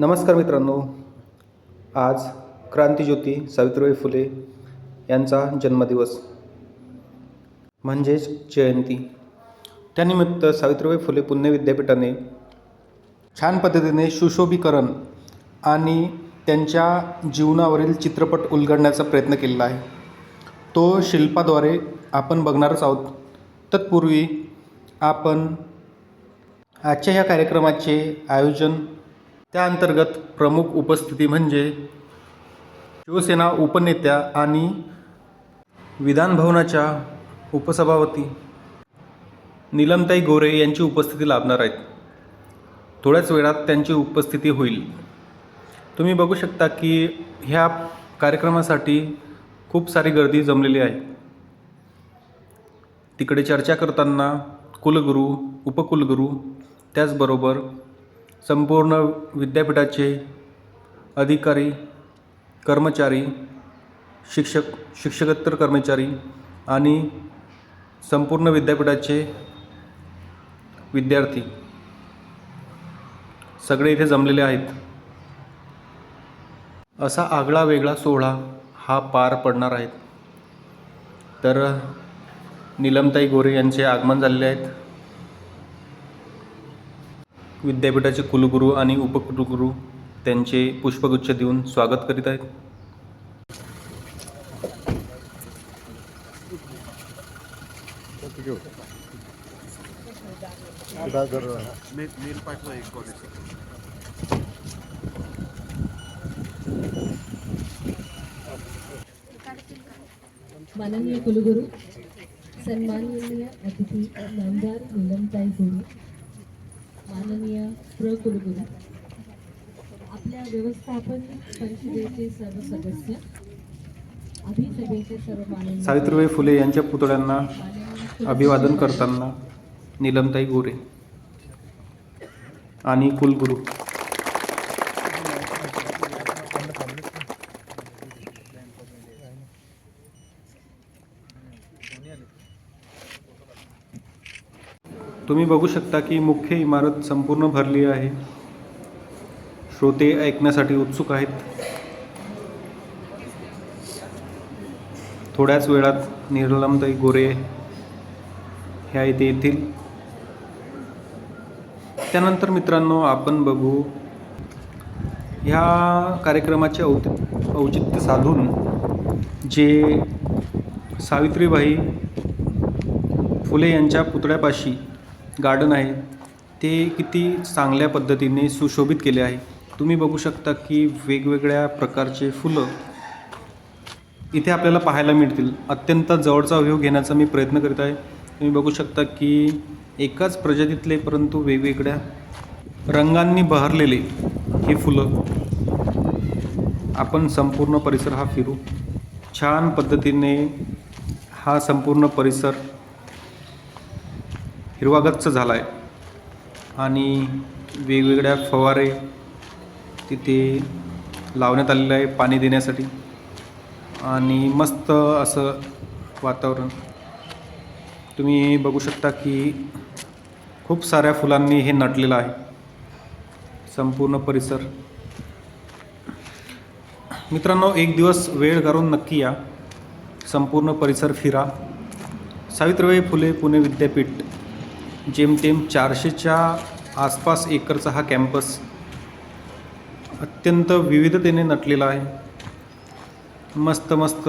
नमस्कार मित्रांनो. आज क्रांतीज्योती सावित्रीबाई फुले यांचा जन्मदिवस. म्हणजेच जयंती. त्यानिमित्त सावित्रीबाई फुले पुणे विद्यापीठाने छान पद्धतीने सुशोभीकरण आणि त्यांच्या जीवनावरील चित्रपट उलगडण्याचा प्रयत्न केलेला आहे. तो शिल्पाद्वारे आपण बघणारच आहोत. तत्पूर्वी आपण आजच्या ह्या कार्यक्रमाचे आयोजन त्या अंतर्गत प्रमुख उपस्थिती म्हणजे शिवसेना उपनेत्या आणि विधानभवनाच्या उपसभापती नीलमताई गोरे यांची उपस्थिती लाभणार आहेत. थोड्याच वेळात त्यांची उपस्थिती होईल. तुम्ही बघू शकता की ह्या कार्यक्रमासाठी खूप सारी गर्दी जमलेली आहे. तिकडे चर्चा करताना कुलगुरू उपकुलगुरू त्याचबरोबर संपूर्ण विद्यापीठाचे अधिकारी कर्मचारी शिक्षक शिक्षकेतर कर्मचारी आणि संपूर्ण विद्यापीठाचे विद्यार्थी सगळे इथे जमलेले आहेत. असा आगळा वेगळा सोहळा हा पार पडणार आहे. तर नीलमताई गोरे यांचे आगमन झालेले आहेत विद्यापीठाचे कुलगुरू आणि उपकुलगुरू त्यांचे पुष्पगुच्छ देऊन स्वागत करीत आहेत. माननीय कुलगुरू सन्माननीय अतिथी नामदार नीलमताई गुरु माननीय प्र कुलगुरू. आपल्या व्यवस्थापन परिषदेचे सर्व सदस्य अभिसभेचे सर्व माननीय सावित्रीबाई फुले यांच्या पुतळ्यांना अभिवादन करताना नीलमताई गोरे आणि कुलगुरू. तुम्ही बघू शकता की मुख्य इमारत संपूर्ण भरली आहे. श्रोते ऐकण्यासाठी उत्सुक आहेत. थोड्याच वेळात निर्लमताई गोरे ह्या इथे येतील. त्यानंतर मित्रांनो आपण बघू ह्या कार्यक्रमाचे औत औचित्य साधून जे सावित्रीबाई फुले यांच्या पुतळ्यापाशी गार्डन आहे. ते किती चांगल्या पद्धतीने सुशोभित केले आहे. तुम्ही बघू शकता की वेगवेगळ्या प्रकारचे फुलं इथे आपल्याला पाहायला मिळतील. अत्यंत जवळचा व्ह्यू घेण्याचा मी प्रयत्न करीत आहे. तुम्ही बघू शकता की एकाच प्रजातीतले परंतु वेगवेगळ्या रंगांनी बहरलेले हे फुलं. आपण संपूर्ण परिसर हा फिरू. छान पद्धतीने हा संपूर्ण परिसर हिरवागच्च झाला आहे आणि वेगवेगळ्या फवारे तिथे लावण्यात आलेलं आहे पाणी देण्यासाठी. आणि मस्त असं वातावरण. तुम्ही बघू शकता की खूप साऱ्या फुलांनी हे नटलेलं आहे. संपूर्ण परिसर. मित्रांनो एक दिवस वेळ काढून नक्की या. संपूर्ण परिसर फिरा. सावित्रीबाई फुले पुणे विद्यापीठ. जेमतेम चारशेच्या आसपास एकरचा हा कॅम्पस अत्यंत विविधतेने नटलेला आहे. मस्त मस्त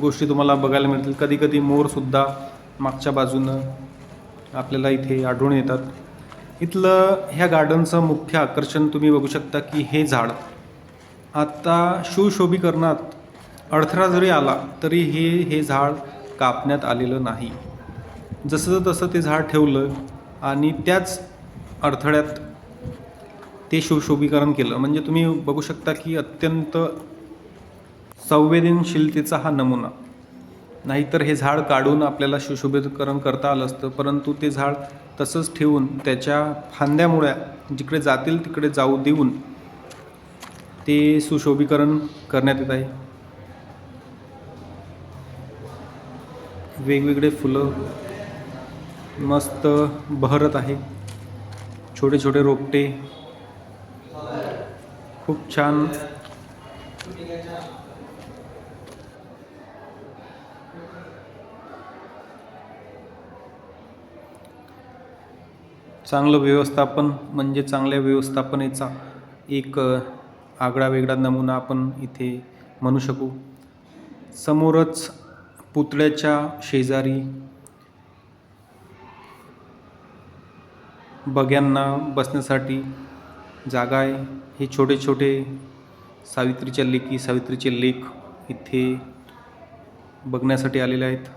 गोष्टी तुम्हाला बघायला मिळतील. कधीकधी मोरसुद्धा मागच्या बाजूनं आपल्याला इथे आढळून येतात. इथलं ह्या गार्डनचं मुख्य आकर्षण तुम्ही बघू शकता की हे झाड. आता सुशोभीकरणात अडथळा जरी आला तरी हे हे झाड कापण्यात आलेलं नाही. जसं तसं ते झाड ठेवलं आणि त्याच अडथळ्यात ते सुशोभीकरण केलं. म्हणजे तुम्ही बघू शकता की अत्यंत संवेदनशीलतेचा हा नमुना. नाहीतर हे झाड काढून आपल्याला सुशोभीकरण करता आलं असतं. परंतु ते झाड तसंच ठेवून त्याच्या फांद्यामुळ्या जिकडे जातील तिकडे जाऊ देऊन ते सुशोभीकरण करण्यात येत आहे. वेगवेगळे फुलं मस्त बहरत आहे. छोटे छोटे रोपटे. खूप छान. चांगलं व्यवस्थापन म्हणजे चांगल्या व्यवस्थापनेचा एक आगळा वेगळा नमुना आपण इथे म्हणू शकू. समोरच पुतळ्याच्या शेजारी बग्यांना बसण्यासाठी जागा आहे. हे छोटे छोटे सावित्रीच्या लेकी सावित्रीचे लेख इथे बघण्यासाठी आलेले आहेत.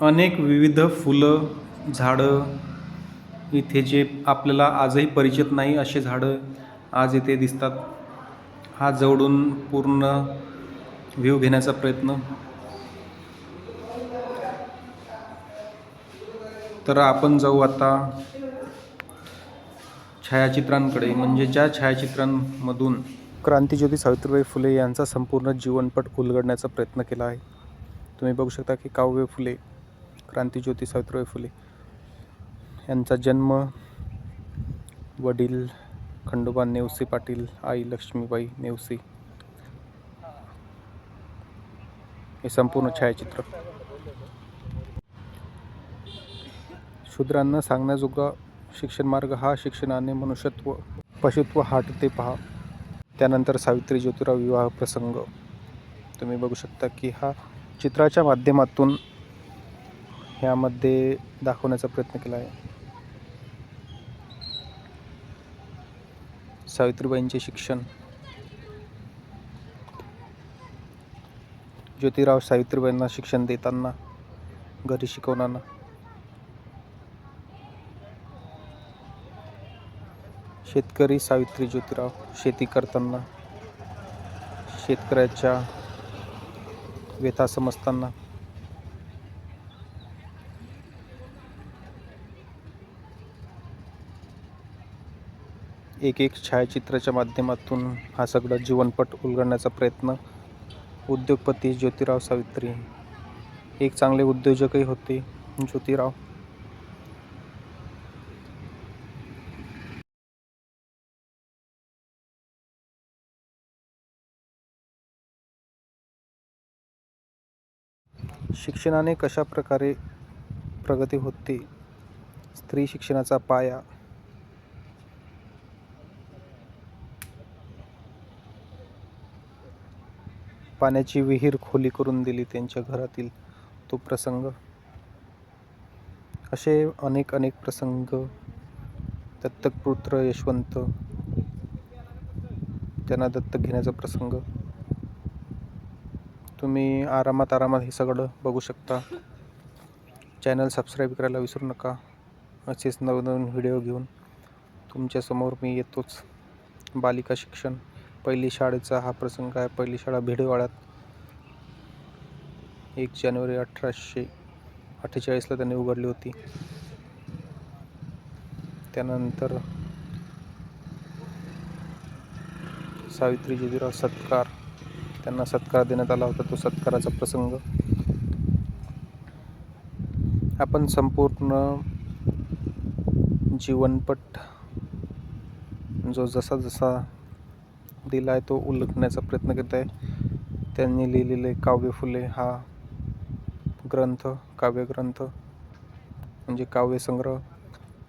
अनेक विविध फुलं झाडं इथे जे आपल्याला आजही परिचित नाही असे झाडं आज इथे दिसतात. हा जवळून पूर्ण व्ह्यू घेण्याचा प्रयत्न तर आपण जाऊ आता छायाचित्रांकडे. म्हणजे ज्या छायाचित्रांमधून क्रांतीज्योती सावित्रीबाई फुले यांचा संपूर्ण जीवनपट उलगडण्याचा प्रयत्न केला आहे तुम्ही बघू शकता की काव्य फुले क्रांतीज्योती सावित्रीबाई फुले यांचा जन्म वडील खंडोबा नेवसे पाटील आई लक्ष्मीबाई नेवसे. हे संपूर्ण छायाचित्र. शूद्रांना सांगण्याजोगा शिक्षण मार्ग हा शिक्षणाने मनुष्यत्व पशुत्व हाटते पहा. त्यानंतर सावित्री ज्योतिराव विवाह प्रसंग. तुम्ही बघू शकता की हा चित्राच्या माध्यमातून ह्यामध्ये दाखवण्याचा प्रयत्न केला आहे. सावित्रीबाईंचे शिक्षण. ज्योतिराव सावित्रीबाईंना शिक्षण देताना घरी शिकवताना शेतकरी सावित्री ज्योतिराव शेती करताना शेतकऱ्याच्या व्यथा समजताना. एक एक छायाचित्राच्या माध्यमातून हा सगळा जीवनपट उलगडण्याचा प्रयत्न उद्योगपती ज्योतिराव सावित्री. एक चांगले उद्योजकही होते ज्योतिराव. शिक्षणाने कशा प्रकारे प्रगती होते? स्त्री शिक्षणाचा पाया. पाण्याची विहीर खोली करून दिली त्यांच्या घरातील तो प्रसंग. असे अनेक अनेक प्रसंग दत्तकपुत्र यशवंत. त्यांना दत्तक घेण्याचा प्रसंग. तुम्ही आरामात आरामात हे सगळं बघू शकता. चॅनल सबस्क्राईब करायला विसरू नका. असेच नवनवीन व्हिडिओ घेऊन तुमच्यासमोर मी येतोच. बालिका शिक्षण पहिली शाळेचा हा प्रसंग आहे. पहिली शाळा भिडेवाड्यात. एक जानेवारी अठराशे अठ्ठेचाळीसला त्यांनी उघडली होती. त्यानंतर सावित्री ज्योतिराव सत्कार. त्यांना सत्कार देण्यात आला होता तो सत्काराचा प्रसंग. आपण संपूर्ण जीवनपट जो जसा जसा दिला आहे तो उल्लेखण्याचा प्रयत्न करत आहे. त्यांनी लिहिलेले काव्य फुले हा ग्रंथ काव्यग्रंथ म्हणजे काव्यसंग्रह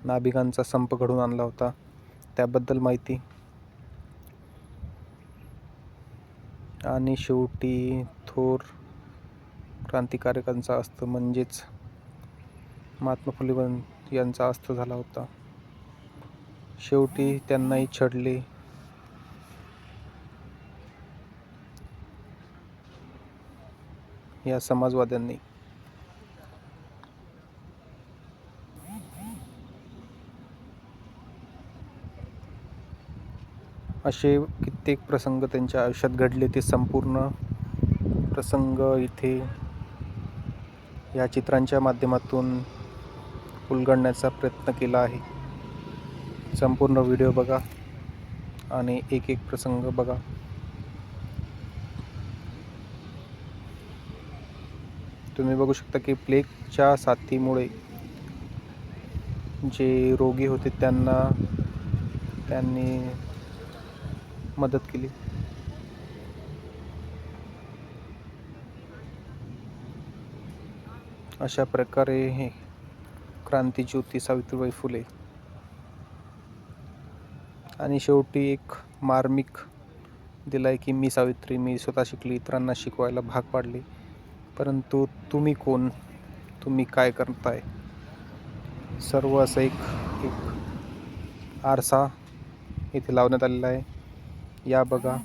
नाभिकांचा संप घडून आणला होता. त्याबद्दल माहिती आणि शेवटी थोर क्रांतिकारकांचा अस्त म्हणजेच महात्मा फुले यांचा अस्त झाला होता. शेवटी त्यांनाही छडले या समाजवाद्यांनी असे कित्येक प्रसंग त्यांच्या आयुष्यात घडले. ते संपूर्ण प्रसंग इथे या चित्रांच्या माध्यमातून उलगडण्याचा प्रयत्न केला आहे. संपूर्ण व्हिडिओ बघा आणि एक एक प्रसंग बघा. तुम्ही बघू शकता की प्लेगच्या साथीमुळे जे रोगी होते त्यांना त्यांनी मदत केली. अशा प्रकारे हे क्रांतीज्योती सावित्रीबाई फुले. आणि शेवटी एक मार्मिक दिलाय की मी सावित्री मी स्वतः शिकली इतरांना शिकवायला भाग पाडले. परंतु तुम्ही कोण? तुम्ही काय करताय? सर्व असं एक एक आरसा इथे लावण्यात आलेला आहे. या बघा.